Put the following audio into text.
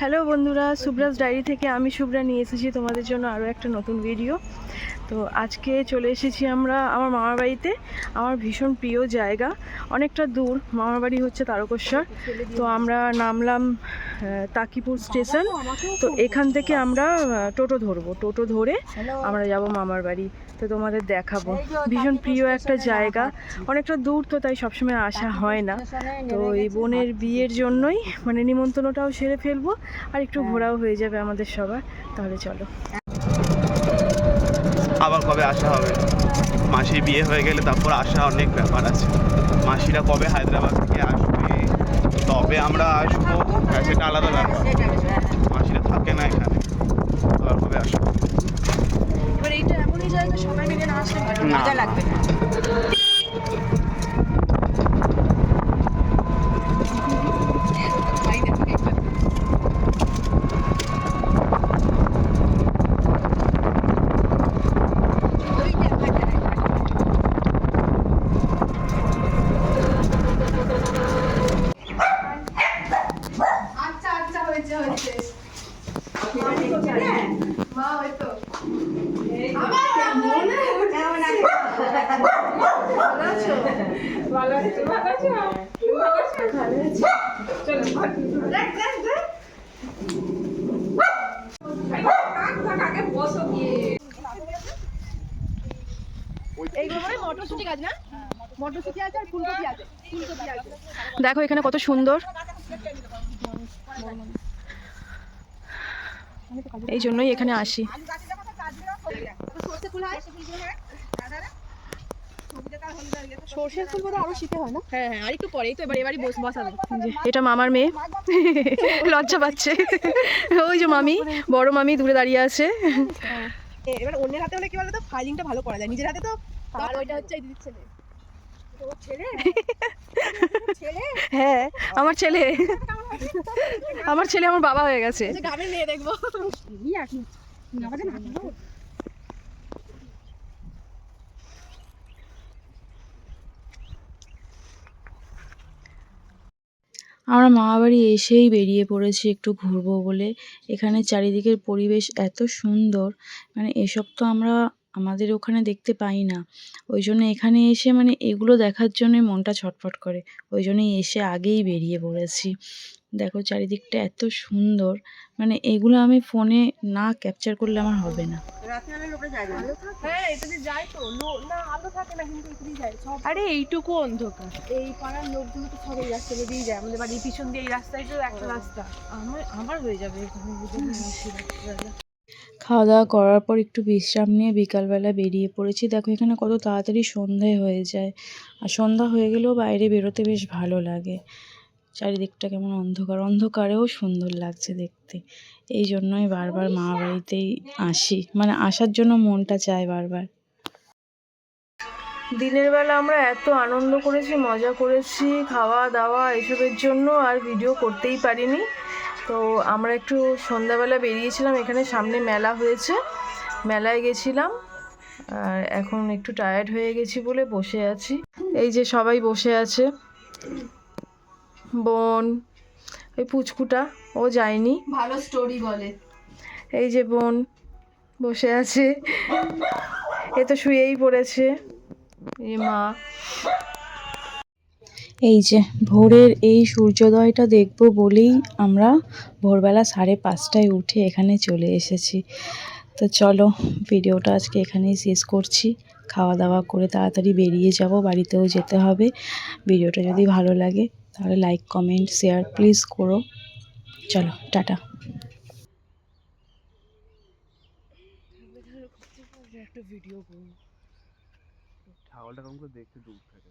Hello বন্ধুরা সুব্রাজ diary থেকে আমি সুব্রা নিয়ে এসেছি তোমাদের জন্য আরও একটা নতুন ভিডিও তো আজকে চলে এসেছি আমরা আমার মামার বাড়িতে। আমার ভীষণ প্রিয় জায়গা, অনেকটা দূর। মামার বাড়ি হচ্ছে তারকেশ্বর। তো আমরা নামলাম তাকিপুর স্টেশন। তো এখান থেকে আমরা টোটো ধরবো। টোটো ধরে আমরা যাব মামার বাড়ি। তো তোমাদের দেখাবো। ভীষণ প্রিয় একটা জায়গা। অনেকটা দূর তো, তাই সবসময় আসা হয় না। তো এই বোনের বিয়ের জন্যই মানে নিমন্ত্রণটাও সেরে ফেলব। আর একটু ঘোরাও হয়ে যাবে আমাদের সবার। তাহলে চলো। আবার কবে আসা হবে? মাসির বিয়ে হয়ে গেলে তারপর আসা অনেক ব্যাপার আছে। মাসিরা কবে হায়দ্রাবাদ থেকে আসবে? তবে আমরা আসব হ্যাঁ, সেটা আলাদা ব্যাপার। মাসিরা থাকে না এখানে আবার কবে আসব? এবার এইটা এমনই জায়গা সবাই মিলে না আসলে। লাগবে আচ্ছা আচ্ছা হয়েছে হয়েছে মা হয়তো আমার মনে ভালো আছো ভালো আছো ভালো আছো ভালো আছো ভালো আছো চলো দেখ দেখ দেখ আগে বসো গিয়ে এইগুলো মানে মটরশুঁটি গাছ না মটরশুঁটি আছে আর ফুলকপি আছে ফুলকপি আছে দেখো এখানে কত সুন্দর। এই জন্যই এখানে আসি। সর্ষের ফুল বোধহয় আরও শীতে হয় না? হ্যাঁ হ্যাঁ আর একটু পরেই তো এবার এবারই বস বসাবে। এটা মামার মেয়ে। লজ্জা পাচ্ছে। ওই যে মামি বড় মামি দূরে দাঁড়িয়ে আছে। এবার অন্যের হাতে হলে কি বলতো ফাইলিংটা ভালো করা যায়। নিজের হাতে তো আর ওইটা হচ্ছে দিদির ছেলে। ছেলে? ছেলে? হ্যাঁ আমার ছেলে। আমার ছেলে আমার বাবা হয়ে গেছে। গ্রামের মেয়ে দেখব এই আর কি আমাদের না আমরা মামাবাড়ি এসেই বেরিয়ে পড়েছি একটু ঘুরবো বলে। এখানে চারিদিকের পরিবেশ এত সুন্দর। মানে এসব তো আমরা আমাদের ওখানে দেখতে পাই না। ওই জন্য এখানে এসে মানে এগুলো দেখার জন্যই মনটা ছটফট করে। ওই জন্যই এসে আগেই বেরিয়ে পড়েছি। দেখো চারিদিকটা এত সুন্দর। মানে এগুলো আমি ফোনে না ক্যাপচার করলে আমার হবে না। হ্যাঁ তো। লো- না আলো থাকে না কিন্তু এখানেই যায়। সব আরে এইটুকু অন্ধকার। এই পাড়ার লোকগুলো তো সব এই রাস্তা দিয়ে যায়। আমাদের বাড়ির পিছন দিয়ে এই রাস্তায় তো একটা রাস্তা। আমার আমার হয়ে যাবে খাওয়া দাওয়া করার পর একটু বিশ্রাম নিয়ে বিকালবেলা বেরিয়ে পড়েছি। দেখো, এখানে কত তাড়াতাড়ি সন্ধ্যায় হয়ে যায়। আর সন্ধ্যা হয়ে গেলেও বাইরে বেরোতে বেশ ভালো লাগে। চারিদিকটা কেমন অন্ধকার। অন্ধকারেও সুন্দর লাগছে দেখতে। এই জন্যই বারবার মা বাড়িতেই আসি। মানে আসার জন্য মনটা চায় বারবার। দিনের বেলা আমরা এত আনন্দ করেছি, মজা করেছি খাওয়া দাওয়া এসবের জন্য আর ভিডিও করতেই পারিনি। তো আমরা একটু সন্ধ্যাবেলা বেরিয়েছিলাম এখানে সামনে মেলা হয়েছে। মেলায় গেছিলাম আর এখন একটু টায়ার্ড হয়ে গেছি বলে বসে আছি। এই যে সবাই বসে আছে। বোন ওই পুচকুটা ও যায়নি। ভালো স্টোরি বলে। এই যে বোন বসে আছে। এ তো শুয়েই পড়েছে। এ মা। এই যে ভোরের এই সূর্যোদয়টা দেখব বলেই আমরা ভোরবেলা সাড়ে পাঁচটায় উঠে এখানে চলে এসেছি। তো চলো ভিডিওটা আজকে এখানেই শেষ করছি। খাওয়া দাওয়া করে তাড়াতাড়ি বেরিয়ে যাব বাড়িতেও যেতে হবে। ভিডিওটা যদি ভালো লাগে তাহলে লাইক কমেন্ট শেয়ার প্লিজ করো। চলো টাটা। ছাগলটা কেমন করে দেখতে দূর থেকে।